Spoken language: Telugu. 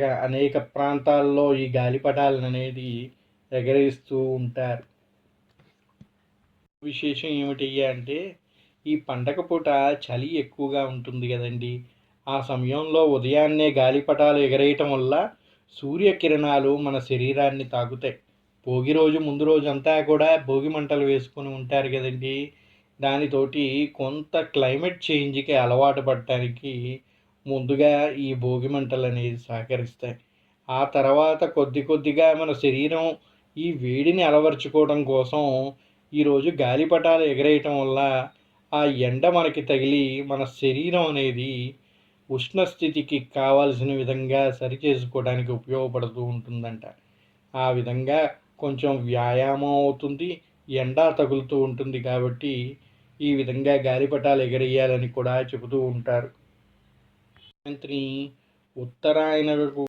ఇలాగా అనేక ప్రాంతాల్లో ఈ గాలిపటాలను అనేది ఎగరేస్తూ ఉంటారు. విశేషం ఏమిటి అంటే ఈ పండగ పూట చలి ఎక్కువగా ఉంటుంది కదండి. ఆ సమయంలో ఉదయాన్నే గాలిపటాలు ఎగరేయటం వల్ల సూర్యకిరణాలు మన శరీరాన్ని తాకుతాయి. భోగి రోజు ముందు రోజు అంతా కూడా భోగి మంటలు వేసుకొని ఉంటారు కదండి. దానితోటి కొంత క్లైమేట్ చేంజ్కి అలవాటు పడటానికి ముందుగా ఈ భోగి మంటలు అనేది సహకరిస్తాయి ఆ తర్వాత కొద్ది కొద్దిగా మన శరీరం ఈ వేడిని అలవర్చుకోవడం కోసం ఈరోజు గాలిపటాలు ఎగరేయటం వల్ల ఆ ఎండ మనకి తగిలి మన శరీరం అనేది ఉష్ణస్థితికి కావాల్సిన విధంగా సరిచేసుకోవడానికి ఉపయోగపడుతూ ఉంటుందంట. ఆ విధంగా కొంచెం వ్యాయామం అవుతుంది ఎండ తగులుతూ ఉంటుంది కాబట్టి ఈ విధంగా గాలిపటాలు ఎగరేయాలని కూడా చెబుతూ ఉంటారు. మంత్రి ఉత్తరాయణకు